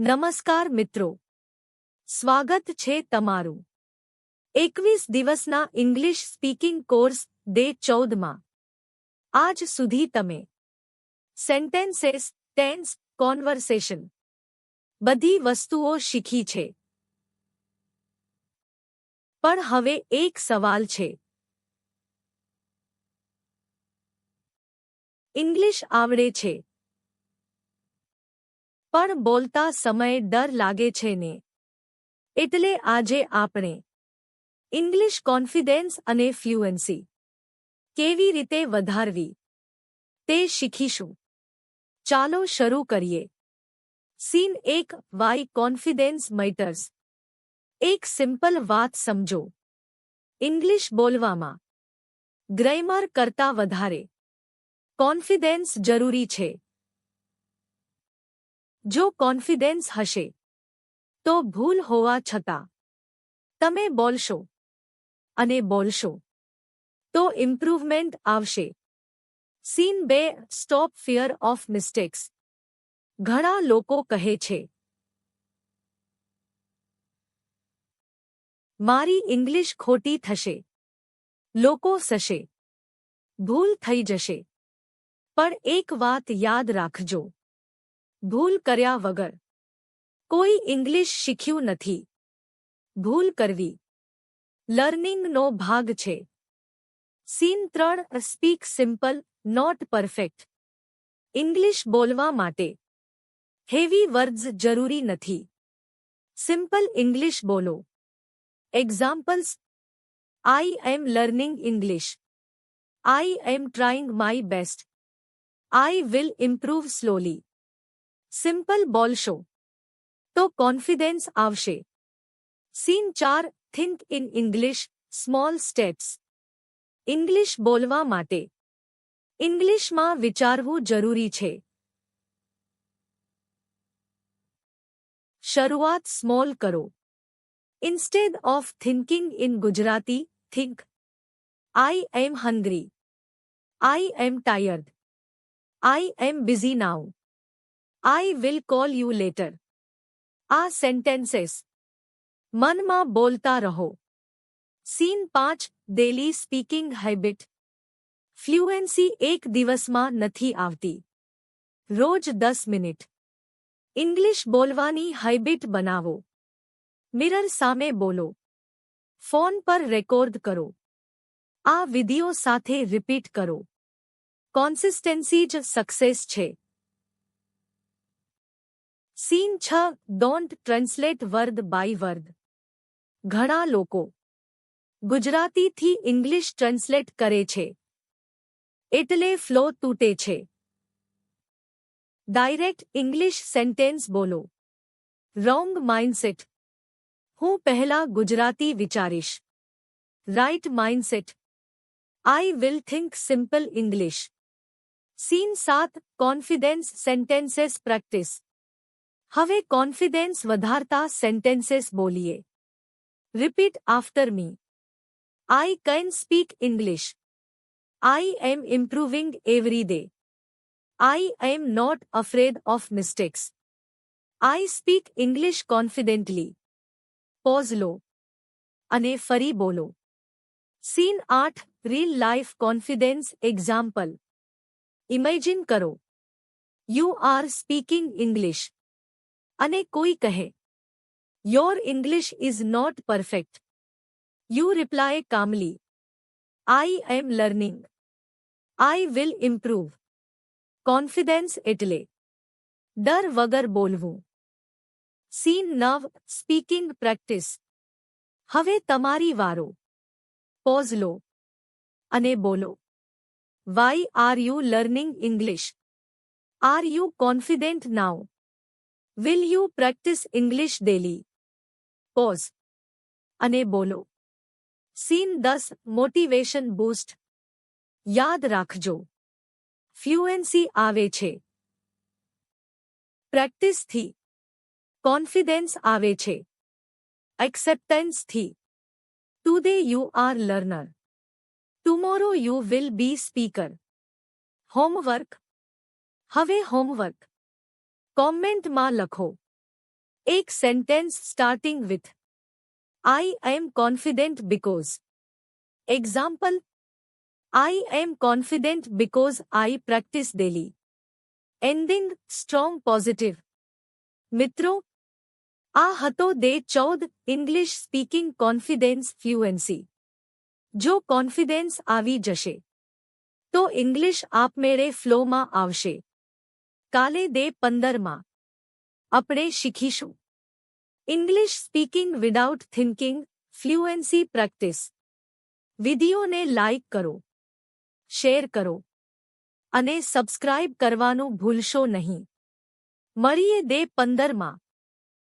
નમસ્કાર મિત્રો. સ્વાગત છે તમારું. એકવીસ દિવસના ઇંગ્લિશ સ્પીકિંગ કોર્સ ડે ચૌદમાં. આજ સુધી તમે સેન્ટેન્સેસ ટેન્સ કોન્વર્સેશન બધી વસ્તુઓ શીખી છે. પણ હવે એક સવાલ છે. ઇંગ્લિશ આવડે છે. પણ બોલતા સમયે ડર લાગે છે ને. એટલે આજે આપણે ઇંગ્લિશ કોન્ફિડન્સ અને ફ્લુએન્સી કેવી રીતે વધારવી તે શીખીશું. ચાલો શરૂ કરીએ. સીન એક વાય કોન્ફિડન્સ મેટર્સ એક સિમ્પલ વાત સમજો. ઇંગ્લિશ બોલવામાં ગ્રેમર કરતા વધારે. કોન્ફિડન્સ જરૂરી છે. જો કોન્ફિડન્સ હશે તો ભૂલ હોવા છતાં તમે બોલશો અને બોલશો તો ઇમ્પ્રુવમેન્ટ આવશે સીન બે સ્ટોપ ફિયર ઓફ મિસ્ટેક્સ ઘણા લોકો કહે છે મારી ઇંગ્લિશ ખોટી થશે લોકો સશે ભૂલ થઈ જશે પણ એક વાત યાદ રાખજો ભૂલ કર્યા વગર કોઈ ઇંગ્લિશ શીખ્યું નથી ભૂલ કરવી લર્નિંગનો ભાગ છે સીન ત્રણ speak simple not perfect English બોલવા માટે હેવી વર્ડ્સ જરૂરી નથી સિમ્પલ ઇંગ્લિશ બોલો examples I am learning English I am trying my best I will improve slowly simple બોલશો તો કોન્ફિડન્સ આવશે સીન ચાર think in English small steps English બોલવા માટે ઇંગ્લિશમાં વિચારવું જરૂરી છે શરૂઆત સ્મોલ કરો instead of thinking in Gujarati think I am hungry I am tired I am busy now I will call you later આ સેન્ટેન્સીસ મનમાં બોલતા રહો સીન પાંચ ડેલી સ્પીકિંગ હેબિટ ફ્લુએન્સી એક દિવસમાં નથી આવતી રોજ દસ મિનિટ ઇંગ્લિશ બોલવાની હેબિટ બનાવો મિરર સામે બોલો ફોન પર રેકોર્ડ કરો આ વિધિઓ સાથે રિપીટ કરો કોન્સિસ્ટન્સી જ સક્સેસ છે सीन छ don't translate word by word घना लोको. गुजराती थी इंग्लिश ट्रांसलेट करे छे. इटले फ्लो तूटे छे. डायरेक्ट इंग्लिश सेंटेंस बोलो. रॉन्ग माइंडसेट हूँ पहला Gujarati विचारीश. Right mindset I will think simple English scene सात कॉन्फिडेंस सेंटेंसेस प्रैक्टिस हवे कॉन्फिडेंस वधारता सेंटेंसेस बोलिए। Repeat after me I can speak English I am improving every day I am not afraid of mistakes I speak English confidently pause लो. अने फरी बोलो। Scene आठ reel life confidence example imagine करो। You are speaking English અને કોઈ કહે your English is not perfect you reply calmly I am learning I will improve confidence એટલે ડર વગર બોલવું સીન નવ સ્પીકિંગ પ્રેક્ટિસ હવે તમારી વારો પોઝ લો અને બોલો why are you learning English are you confident now will you practise English daily pause અને બોલો સીન દસ મોટિવેશન બૂસ્ટ યાદ રાખજો ફ્લુએન્સી આવે છે પ્રેક્ટિસથી કોન્ફિડન્સ આવે છે એક્સેપ્ટન્સથી today you are learner tomorrow you will be speaker homework હવે હોમવર્ક કોમેન્ટમાં લખો એક sentence starting with I am confident because example I am confident because I practise daily ending strong positive મિત્રો આ હતો દે ચૌદ ઇંગ્લિશ સ્પીકિંગ કોન્ફિડેન્સ ફ્લુએન્સી જો confidence આવી જશે તો ઇંગ્લિશ આપમેળે ફ્લોમાં આવશે કાલે દે પંદરમાં. આપણે શીખીશું. English speaking without thinking fluency practice વિધિઓને like કરો. શેર કરો. અને સબસ્ક્રાઇબ કરવાનું ભૂલશો નહીં. મળીએ દે પંદરમાં.